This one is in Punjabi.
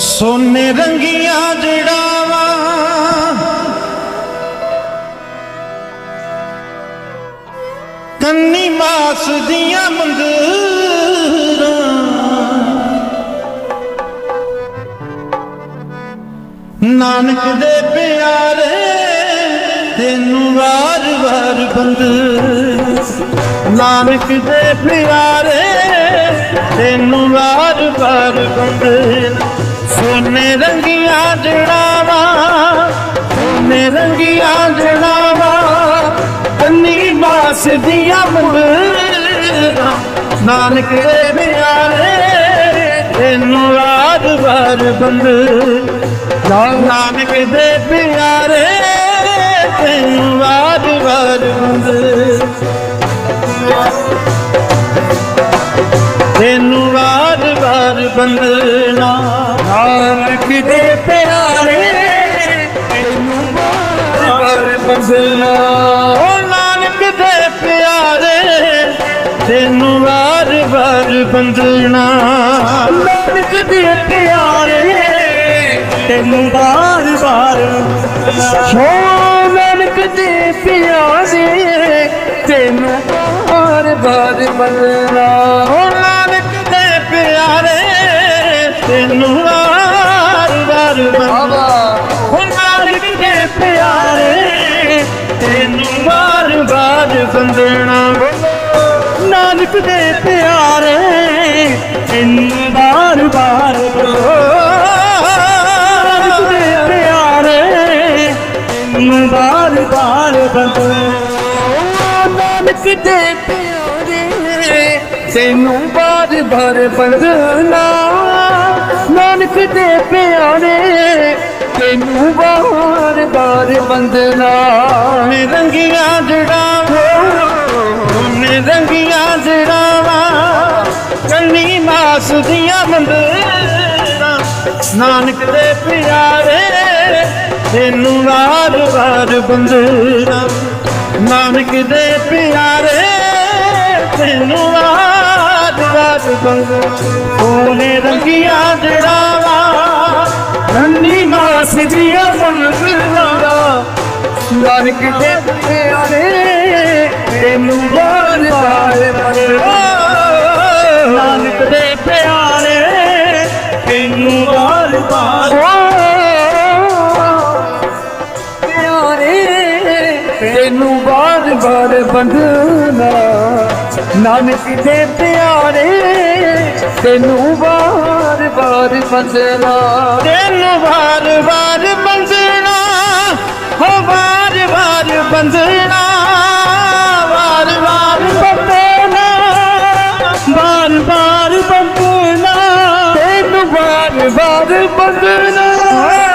ਸੋਨੇ ਰੰਗੀਆਂ ਜੜਾਵਾਂ। ਕੰਨੀ ਮਾਸ ਦੀਆਂ ਮੰਦਰਾਂ। ਨਾਨਕ ਦੇ ਪਿਆਰੇ, ਤੈਨੂੰ ਵਾਰ ਵਾਰ ਬੰਦ। ਨਾਨਕ ਦੇ ਪਿਆਰੇ, ਤੈਨੂੰ ਵਾਰ ਵਾਰ ਬੰਦ। ਸੋਨੇ ਰੰਗੀਆਂ ਜੜਾਵਾਂ, ਸੋਨੇ ਰੰਗੀਆਂ ਜੜਾਵਾਂ, ਕੰਨੀ ਮਾਸ ਦੀਆਂ ਮੁੰਦਰਾਂ, ਨਾਨਕ ਦੇ ਪਿਆਰੇ ਤੈਨੂੰ ਵਾਰ ਵਾਰ ਬੰਦ। ਨਾਨਕ ਦੇ ਪਿਆਰੇ, ਤੈਨੂੰ ਵਾਰ ਵਾਰ ਬੰਦ। ਤੈਨੂੰ ਵਾਰ ਵਾਰ ਬੰਦਨਾ ਵਾਰ ਓ ਨਾਨਕ ਦੇ ਪਿਆਰੇ, ਤੈਨੂੰ ਵਾਰ ਵਾਰ ਬੰਦਨਾ ਨਾਨਕ ਦੇ ਪਿਆਰੇ, ਤੈਨੂੰ ਵਾਰ ਵਾਰ ਸੋ ਨਾਨਕ ਦੇ ਪਿਆਰੇ, ਤੈਨੂੰ ਵਾਰ ਵਾਰ ਬੰਦਨਾ ਓ ਨਾਨਕ ਦੇ ਪਿਆਰੇ, ਤੈਨੂੰ ਵਾਰ ਵਾਰ ਬੰਦਨਾ ਤੈਨੂੰ ਵਾਰ ਵਾਰ ਬੰਦਨਾ ਨਾਨਕ ਦੇ ਪਿਆਰੇ ਤੈਨੂੰ ਵਾਰ ਵਾਰ ਨਾਨਕ ਦੇ ਪਿਆਰੇ ਤੈਨੂੰ ਵਾਰ ਵਾਰ ਬੰਦਨਾ ਨਾਨਕ ਦੇ ਪਿਆਰੇ, ਤੈਨੂੰ ਵਾਰ ਵਾਰ ਬੰਦਨਾ ਦੇ ਪਿਆਰੇ, ਤੈਨੂੰ ਵਾਰ ਬਾਰ ਬੰਦਨਾ ਰੰਗੀਆਂ ਜੜਾਵਾਂ ਉਹਨੇ ਰੰਗੀਆਂ ਜੜਾਵਾਂ ਕੰਨੀ ਮਾਸ ਦੀਆਂ ਮੰਦਰਾਂ ਨਾਨਕ ਦੇ ਪਿਆਰੇ, ਤੈਨੂੰ ਵਾਰ ਬਾਰ ਬੰਦਨਾ ਨਾਨਕ ਦੇ ਪਿਆਰੇ, ਤੈਨੂੰ ਵਾਰ ਵਾਰ ਬੰਦਨਾ ਉਹਨੇ ਰੰਗੀਆਂ ਜੜਾਵਾਂ ਕੰਨੀ ਮਾਸ ਦੀਆਂ ਮੰਦਰਾਂ ਨਾਨਕ ਦੇ ਪਿਆਰੇ ਤੈਨੂੰ ਵਾਰ ਵਾਰ ਬੰਦਨਾ ਨਾਨਕ ਦੇ ਪਿਆਰੇ, ਤੈਨੂੰ ਵਾਰ ਵਾਰ ਪਿਆਰੇ, ਤੈਨੂੰ ਵਾਰ ਵਾਰ ਬੰਦਨਾ ਨਾਨਕ ਦੇ ਪਿਆਰੇ, ਤੈਨੂੰ ਵਾਰ ਵਾਰ ਬੰਦਨਾ ਤੈਨੂੰ ਵਾਰ ਵਾਰ ਬੰਦਨਾ ਹੋ ਵਾਰ ਵਾਰ ਬੰਦਨਾ ਵਾਰ ਵਾਰ ਬੰਦਨਾ ਵਾਰ ਵਾਰ ਬੰਦਨਾ ਤੈਨੂੰ ਵਾਰ ਵਾਰ ਬੰਦਨਾ